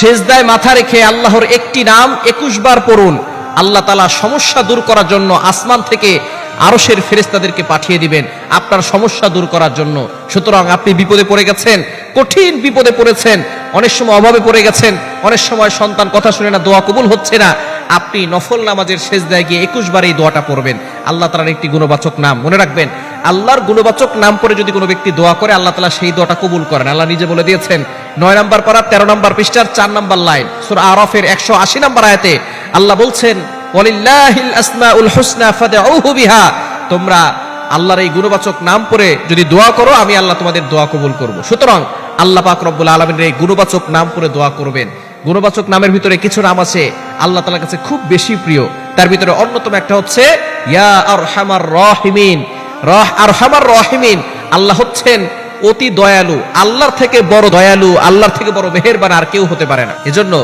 সেজদায় মাথা রেখে আল্লাহর একটি নাম একুশ বার পড়ুন। আল্লাহ তালা সমস্যা দূর করার জন্য আসমান থেকে আরশের ফেরেস্তাদেরকে পাঠিয়ে দিবেন আপনার সমস্যা দূর করার জন্য। সুতরাং আপনি বিপদে পড়ে গেছেন, কঠিন বিপদে পড়েছেন, অনেক সময় অভাবে পড়ে গেছেন, অনেক সময় সন্তান কথা শুনে না, দোয়া কবুল হচ্ছে না, আপনি নফল নামাজের শেষ দেয় গিয়ে একুশ বার এই দোয়াটা পড়বেন। আল্লাহ তালার একটি গুণবাচক নাম মনে রাখবেন আল্লাহর গুণবাচক নাম পরে যদি কোনো ব্যক্তি দোয়া করে, আল্লাহ তালা সেই দোয়াটা কবুল করেন। আল্লাহ নিজে বলে দিয়েছেন, নয় নম্বর পারা, তেরো নম্বর পৃষ্ঠার চার নম্বর লাইন, সুর আরফের একশো আশি নম্বর আয়াতে আল্লাহ বলছেন তোমরা আল্লাহর এই গুণবাচক নাম পরে যদি দোয়া করো, আমি আল্লাহ তোমাদের দোয়া কবুল করব। সুতরাং আল্লাহ পাক রব্বুল আলমিনের এই গুণবাচক নাম পরে দোয়া করবেন। গুণবাচক নামের ভিতরে কিছু নাম আছে, আল্লাহ তালার কাছে খুব বেশি প্রিয়। তার ভিতরে অন্যতম একটা হচ্ছে, ইয়া আর হামার রহিমিন। রহ আর হামার রহিমিন। আল্লাহ হচ্ছেন অতি দয়ালু, আল্লাহর থেকে বড় দয়ালু, আল্লাহর থেকে বড় মেহেরবান আর কেউ হতে পারে না। এজন্য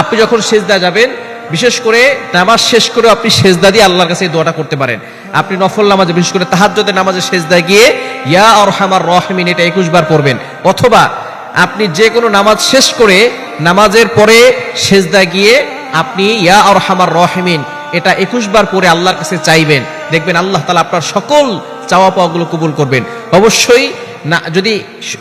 আপনি যখন সেজদা যাবেন, বিশেষ করে নামাজ শেষ করে আপনি সেজদা দিয়ে আল্লাহর কাছে দোয়াটা করতে পারেন। আপনি নফল নামাজে, বিশেষ করে তাহাজ্জুদের নামাজে সেজদা গিয়ে, ইয়া আর হামার রহমিন, এটা একুশ বার পড়বেন। অথবা আপনি যে কোনো নামাজ শেষ করে নামাজের পরে সেজদা গিয়ে আপনি ইয়া আর হামার রহমিন, এটা একুশ বার পরে আল্লাহর কাছে চাইবেন। দেখবেন আল্লাহ তালা আপনার সকল চাওয়া পাওয়াগুলো কবুল করবেন। অবশ্যই না, যদি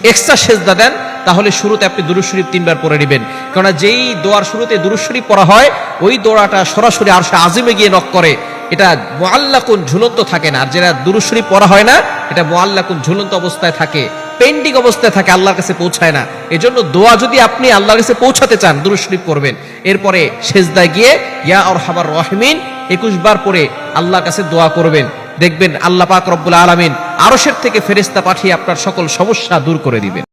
এক্সট্রা সেজদা দেন, তাহলে শুরুতে আপনি দুরুদ শরীফ তিনবার পড়ে নেবেন। কেননা যেই দোয়ার শুরুতে দুরুদ শরীফ পড়া হয়, ওই দোয়াটা সরাসরি আর আজিমে গিয়ে নক করে। এটা মোয়াল্লাকুন ঝুলন্ত থাকে না, আর যেটা দুরুদ শরীফ পড়া হয় না, এটা মোয়াল্লাকুন ঝুলন্ত অবস্থায় থাকে পেন্ডিং অবস্থায় থাকে, আল্লাহর কাছে পৌঁছায় না। এজন্য দোয়া যদি আপনি আল্লাহর কাছে পৌঁছাতে চান, দুরুদ শরীফ পড়বেন। এরপরে সেজদায় গিয়ে, ইয়া আর হামার রহমিন, একুশ বার পরে আল্লাহর কাছে দোয়া করবেন। দেখবেন আল্লাহ পাক রব্বুল আলমিন আরশের থেকে ফেরিস্তা পাঠিয়ে আপনার সকল সমস্যা দূর করে দিবেন।